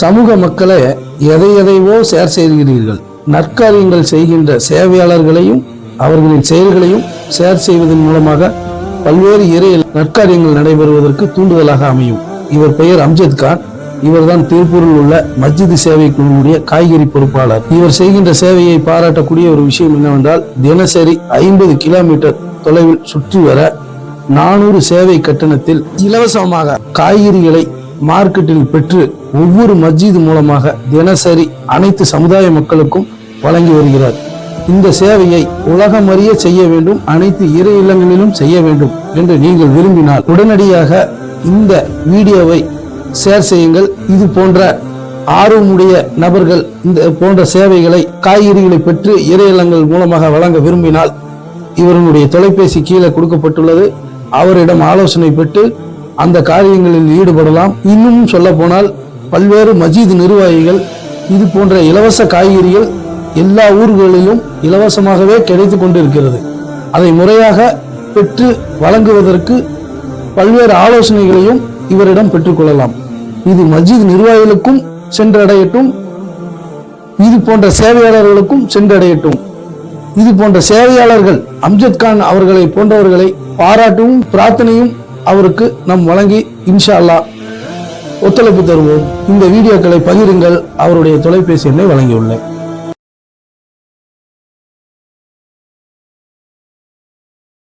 சமூக மக்களை எதை எதைவோ ஷேர் செய்கிறீர்கள் நற்காரியங்கள் செய்கின்ற சேவையாளர்களையும் அவர்களின் செயல்களையும் ஷேர் செய்வதன் மூலமாக பல்வேறு இறை நற்காரியங்கள் நடைபெறுவதற்கு தூண்டுதலாக அமையும். இவர் பெயர் அம்ஜத் கான். இவர்தான் திருப்பூரில் உள்ள மஸ்ஜித் சேவை குழுவுடைய காய்கறி பொறுப்பாளர். இவர் செய்கின்ற சேவையை பாராட்டக்கூடிய ஒரு விஷயம் என்னவென்றால் தினசரி ஐம்பது கிலோமீட்டர் தொலைவில் சுற்றி வர நானூறு சேவை கட்டணத்தில் இலவசமாக காய்கறிகளை மார்க்கெட்டில் பெற்று ஒவ்வொரு மஸ்ஜித் மூலமாக தினசரி அனைத்து சமுதாய மக்களுக்கும் வழங்கி வருகிறார். இந்த சேவையை உலகம் அறிய செய்ய வேண்டும் அனைத்து இறை இல்லங்களிலும் செய்ய வேண்டும் என்று நீங்கள் விரும்பினால் உடனடியாக இந்த வீடியோவை ஷேர் செய்யுங்கள். இது போன்ற ஆர்வமுடைய நபர்கள் இந்த போன்ற சேவைகளை காய்கறிகளை பெற்று இறை இல்லங்கள் மூலமாக வழங்க விரும்பினால் இவர்களுடைய தொலைபேசி கீழே கொடுக்கப்பட்டுள்ளது. அவரிடம் ஆலோசனை பெற்று அந்த காரியங்களில் ஈடுபடலாம். இன்னும் சொல்ல போனால் பல்வேறு மஜீத் நிர்வாகிகள் இது போன்ற இலவச காய்கறிகள் எல்லா ஊர்களிலும் இலவசமாகவே கிடைத்து கொண்டிருக்கிறது. அதை முறையாக பெற்று வழங்குவதற்கு பல்வேறு ஆலோசனைகளையும் இவரிடம் பெற்றுக்கொள்ளலாம் இது மஸ்ஜித் நிர்வாகிகளுக்கும் சென்றடையட்டும். இது போன்ற சேவையாளர்களுக்கும் சென்றடையட்டும். இது போன்ற சேவையாளர்கள் அம்ஜத் கான் அவர்களை போன்றவர்களை பாராட்டவும் பிரார்த்தனையும் அவருக்கு நாம் வழங்கி இன்ஷா ஒத்துழைப்பு தருவோம். இந்த வீடியோக்களை பகிருங்கள். அவருடைய தொலைபேசி எண்ணை வழங்கியுள்ளேன்.